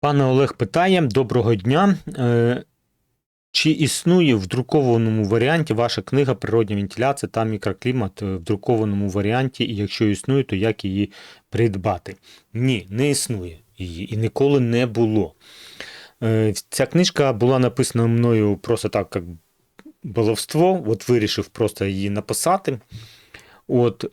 Пане Олег питає: доброго дня. Е, Чи існує в друкованому варіанті ваша книга Природня вентиляція та мікроклімат е, в друкованому варіанті? І якщо існує, то як її придбати? Ні, не існує її і ніколи не було. Е, Ця книжка була написана мною просто так, як баловство. От вирішив просто її написати. От,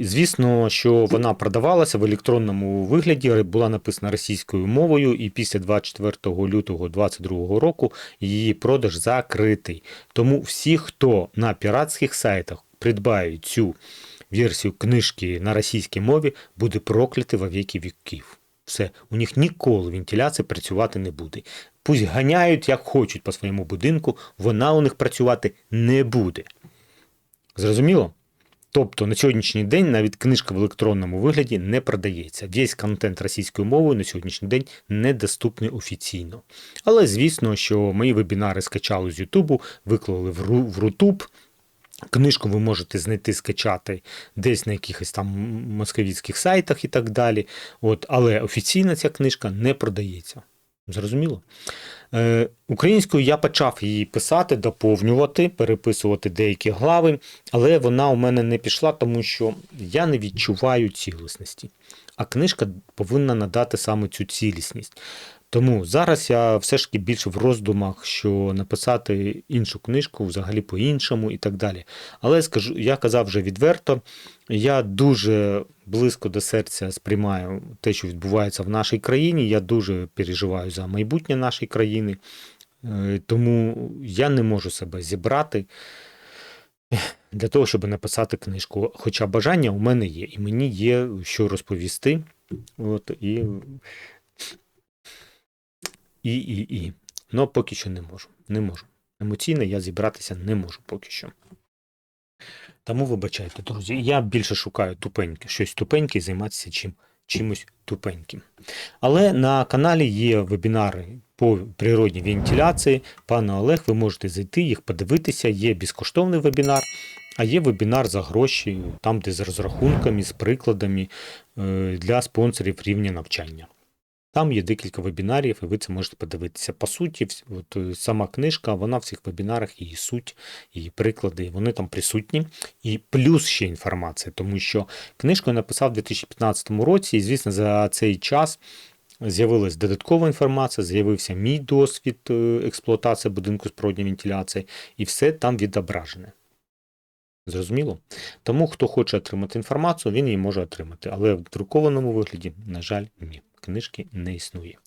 звісно, що вона продавалася в електронному вигляді, була написана російською мовою, і після 24 лютого 2022 року її продаж закритий. Тому всі, хто на піратських сайтах придбають цю версію книжки на російській мові, буде проклятий во віки віків. Все, у них ніколи вентиляція працювати не буде. Пусть ганяють як хочуть по своєму будинку, вона у них працювати не буде. Зрозуміло? Тобто на сьогоднішній день навіть книжка в електронному вигляді не продається. Весь контент російською мовою на сьогоднішній день недоступний офіційно. Але звісно, що мої вебінари скачали з Ютубу, виклали в Ру- в Рутуб. Книжку ви можете знайти, скачати десь на якихось там московських сайтах і так далі. От, але офіційно ця книжка не продається. Зрозуміло? Е, українською я почав її писати, доповнювати, переписувати деякі глави, але вона у мене не пішла, тому що я не відчуваю цілісності. А книжка повинна надати саме цю цілісність. Тому зараз я все ж таки більше в роздумах, що написати іншу книжку взагалі по-іншому і так далі. Але скажу, я казав вже відверто, я дуже близько до серця сприймаю те, що відбувається в нашій країні. Я дуже переживаю за майбутнє нашої країни. Е, Тому я не можу себе зібрати для того, щоб написати книжку. Хоча бажання у мене є, і мені є що розповісти. От, і, і, і, і. Ну, поки що не можу. Не можу. Емоційно я зібратися не можу поки що. Тому вибачайте, друзі, я більше шукаю тупеньке, щось тупеньке і займатися чим, чимось тупеньким. Але на каналі є вебінари по природній вентиляції. Пане Олег, ви можете зайти, їх подивитися. Є безкоштовний вебінар, а є вебінар за гроші, там, де з розрахунками, з прикладами е, для спонсорів рівня навчання. Там є декілька вебінарів, і ви це можете подивитися. По суті, от, е, сама книжка, вона в цих вебінарах, її суть, її приклади, вони там присутні. І плюс ще інформація, тому що книжку я написав у 2015 році, і, звісно, за цей час з'явилась додаткова інформація, з'явився мій досвід е, експлуатації будинку з природньої вентиляції, і все там відображене. Зрозуміло? Тому, хто хоче отримати інформацію, він її може отримати. Але в друкованому вигляді, на жаль, ні. Книжки не існує.